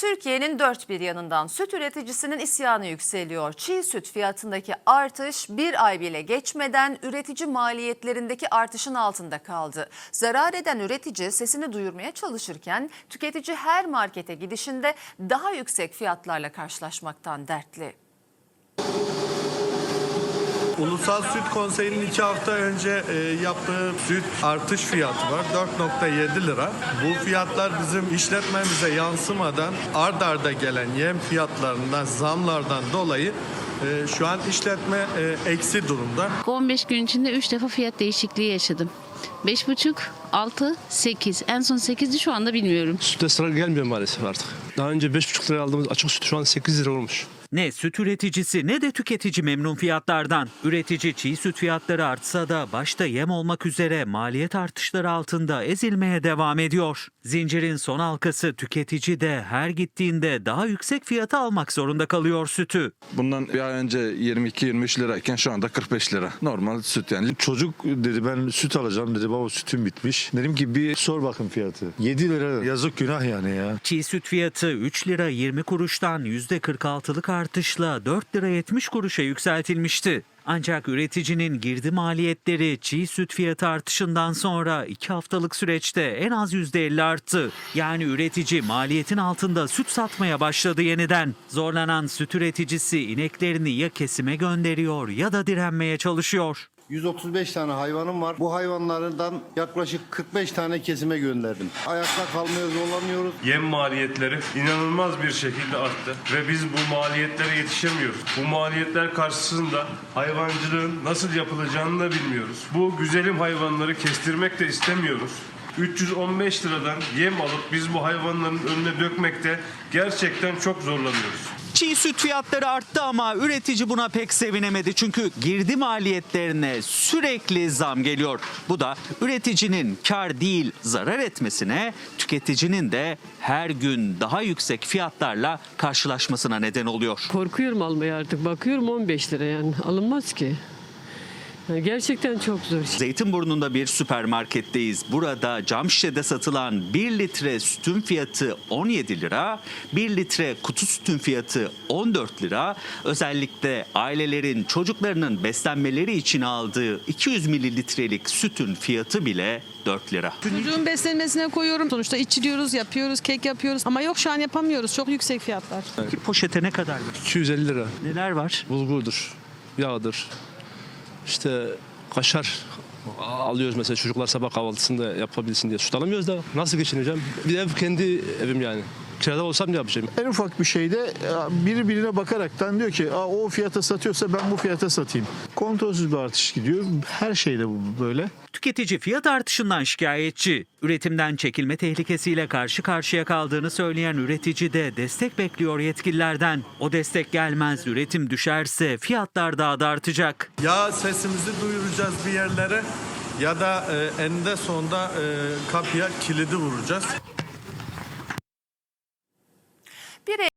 Türkiye'nin dört bir yanından süt üreticisinin isyanı yükseliyor. Çiğ süt fiyatındaki artış bir ay bile geçmeden üretici maliyetlerindeki artışın altında kaldı. Zarar eden üretici sesini duyurmaya çalışırken tüketici her markete gidişinde daha yüksek fiyatlarla karşılaşmaktan dertli. Ulusal Süt Konseyi'nin iki hafta önce e, yaptığı süt artış fiyatı var. 4.7 lira. Bu fiyatlar bizim işletmemize yansımadan ard arda gelen yem fiyatlarından, zamlardan dolayı e, şu an işletme e, eksi durumda. 15 gün içinde 3 defa fiyat değişikliği yaşadım. 5,5, 6, 8. En son 8'i şu anda bilmiyorum. Süte sıra gelmiyor maalesef artık. Daha önce 5,5 liraya aldığımız açık süt şu an 8 lira olmuş. Ne süt üreticisi ne de tüketici memnun fiyatlardan. Üretici çiğ süt fiyatları artsa da başta yem olmak üzere maliyet artışları altında ezilmeye devam ediyor. Zincirin son halkası tüketici de her gittiğinde daha yüksek fiyata almak zorunda kalıyor sütü. Bundan bir ay önce 22-23 lirayken şu anda 45 lira. Normal süt yani. Çocuk dedi ben süt alacağım dedi baba sütüm bitmiş. Dedim ki bir sor bakın fiyatı. 7 lira yazık günah yani ya. Çiğ süt fiyatı 3 lira 20 kuruştan %46'lık artışla 4 lira 70 kuruşa yükseltilmişti. Ancak üreticinin girdi maliyetleri çiğ süt fiyatı artışından sonra 2 haftalık süreçte en az %50 arttı. Yani üretici maliyetin altında süt satmaya başladı yeniden. Zorlanan süt üreticisi ineklerini ya kesime gönderiyor ya da direnmeye çalışıyor. 135 tane hayvanım var. Bu hayvanlardan yaklaşık 45 tane kesime gönderdim. Ayakta kalmaya zorlanıyoruz. Yem maliyetleri inanılmaz bir şekilde arttı ve biz bu maliyetlere yetişemiyoruz. Bu maliyetler karşısında hayvancılığın nasıl yapılacağını da bilmiyoruz. Bu güzelim hayvanları kestirmek de istemiyoruz. 315 liradan yem alıp biz bu hayvanların önüne dökmekte gerçekten çok zorlanıyoruz. Çiğ süt fiyatları arttı ama üretici buna pek sevinemedi. Çünkü girdi maliyetlerine sürekli zam geliyor. Bu da üreticinin kar değil zarar etmesine, tüketicinin de her gün daha yüksek fiyatlarla karşılaşmasına neden oluyor. Korkuyorum almaya artık. Bakıyorum 15 lira yani. Alınmaz ki. Gerçekten çok zor. Zeytinburnu'nda bir süpermarketteyiz. Burada cam şişede satılan 1 litre sütün fiyatı 17 lira, 1 litre kutu sütün fiyatı 14 lira. Özellikle ailelerin çocuklarının beslenmeleri için aldığı 200 mililitrelik sütün fiyatı bile 4 lira. Çocuğun beslenmesine koyuyorum. Sonuçta içiliyoruz, yapıyoruz, kek yapıyoruz. Ama yok şu an yapamıyoruz. Çok yüksek fiyatlar. Peki poşete ne kadar? 250 lira. Neler var? Bulgurdur, yağdır. İşte kaşar alıyoruz mesela çocuklar sabah kahvaltısında yapabilsin diye. Süt alamıyoruz da nasıl geçineceğim? Bir ev kendi evim yani. Kirada olsam ne yapacağım? En ufak bir şeyde e, biri birine bakaraktan diyor ki Aa, o fiyata satıyorsa ben bu fiyata satayım. Kontrolsüz bir artış gidiyor. Her şeyde bu böyle. Tüketici fiyat artışından şikayetçi. Üretimden çekilme tehlikesiyle karşı karşıya kaldığını söyleyen üretici de destek bekliyor yetkililerden. O destek gelmez, üretim düşerse fiyatlar daha da artacak. Ya sesimizi duyuracağız bir yerlere ya da e, eninde sonunda e, kapıya kilidi vuracağız. Bir